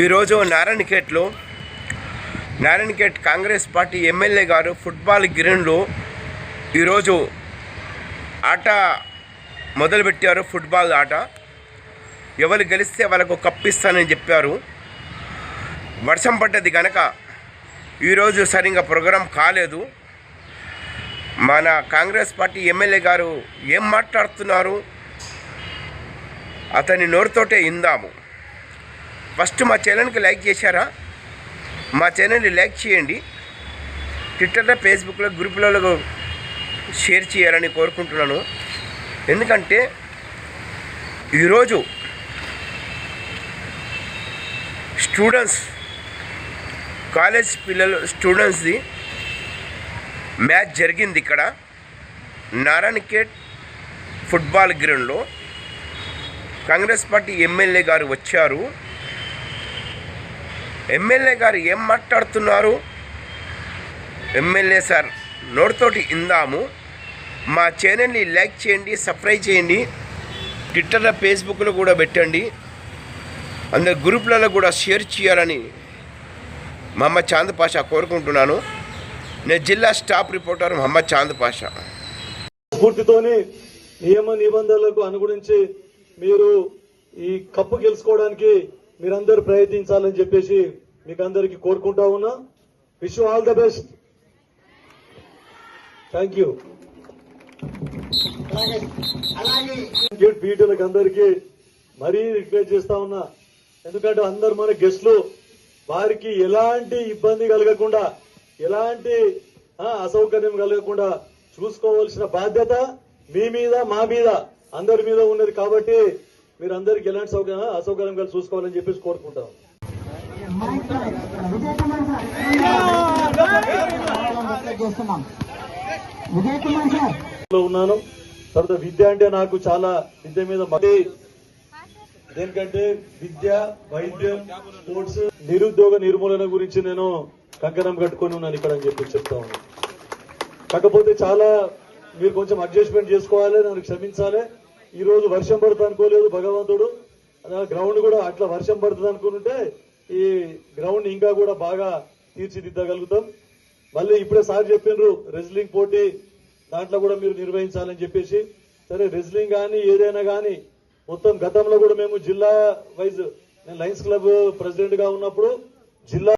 ఈరోజు నారాయణఖేట్లో Narayankhed Congress party MLA గారు ఫుట్బాల్ గ్రౌండ్లో ఈరోజు ఆట మొదలుపెట్టారు ఫుట్బాల్ ఆట. ఎవరు గెలిస్తే వాళ్ళకు కప్పిస్తానని చెప్పారు. వర్షం పడ్డది కనుక ఈరోజు సరిగా ప్రోగ్రాం కాలేదు. మన కాంగ్రెస్ పార్టీ ఎమ్మెల్యే గారు ఏం మాట్లాడుతున్నారు? అతని నోరుతోటే ఇందాము. ఫస్ట్ మా ఛానల్కి లైక్ చేశారా? మా ఛానల్ని లైక్ చేయండి. ట్విట్టర్లో ఫేస్బుక్లో గ్రూపులలో షేర్ చేయాలని కోరుకుంటున్నాను. ఎందుకంటే ఈరోజు స్టూడెంట్స్ కాలేజ్ పిల్లలు స్టూడెంట్స్ది మ్యాచ్ జరిగింది ఇక్కడ. నారాయణఖేట్ ఫుట్బాల్ గ్రౌండ్లో కాంగ్రెస్ పార్టీ ఎమ్మెల్యే గారు వచ్చారు. ఎమ్మెల్యే గారు ఏం మాట్లాడుతున్నారు? ఎమ్మెల్యే సార్ నోటితోటి ఇందాము మా ఛానల్ని లైక్ చేయండి సబ్స్క్రైబ్ చేయండి. ట్విట్టర్లో ఫేస్బుక్లో కూడా పెట్టండి. అందరు గ్రూపులలో కూడా షేర్ చేయాలని మహమ్మద్ చాంద్ పాషా కోరుకుంటున్నాను. నేను జిల్లా స్టాఫ్ రిపోర్టర్ మహమ్మద్ చాంద్ పాషా స్ఫూర్తితోని నియమ నిబంధనలకు అనుగుణించి మీరు ఈ కప్పు గెలుచుకోవడానికి మీరందరూ ప్రయత్నించాలని చెప్పేసి మీకు అందరికి కోరుకుంటా ఉన్నా. Wish all the best thank you పీటలకు అందరికి మరీ రిక్వెస్ట్ చేస్తా ఉన్నా. ఎందుకంటే అందరు మన గెస్ట్లు వారికి ఎలాంటి ఇబ్బంది కలగకుండా ఎలాంటి అసౌకర్యం కలగకుండా చూసుకోవాల్సిన బాధ్యత మీ మీద మా మీద అందరి మీద ఉన్నది కాబట్టి మీరు అందరికి ఎలాంటి సౌకర్యం అసౌకర్యం కలిసి చూసుకోవాలని చెప్పేసి కోరుకుంటాం. ఉన్నాను. తర్వాత విద్య అంటే నాకు చాలా విద్య మీద మతి దేనికంటే విద్య వైద్యం స్పోర్ట్స్ నిరుద్యోగ నిర్మూలన గురించి నేను కంకణం కట్టుకొని ఉన్నాను ఇక్కడ అని చెప్పి చెప్తా ఉన్నాను. కాకపోతే చాలా మీరు కొంచెం అడ్జస్ట్మెంట్ చేసుకోవాలి నన్ను క్షమించాలి. ఈ రోజు వర్షం పడుతుంది అనుకోలేదు భగవంతుడు గ్రౌండ్ కూడా అట్లా వర్షం పడుతుంది అనుకుంటే ఈ గ్రౌండ్ ఇంకా కూడా బాగా తీర్చిదిద్దగలుగుతాం. మళ్ళీ ఇప్పుడే సార్ చెప్పిండ్రు రెజ్లింగ్ పోటీ దాంట్లో కూడా మీరు నిర్వహించాలని చెప్పేసి. సరే రెజ్లింగ్ కానీ ఏదైనా కానీ మొత్తం గతంలో కూడా మేము జిల్లా వైజ్ నేను లయన్స్ క్లబ్ ప్రెసిడెంట్గా ఉన్నప్పుడు జిల్లా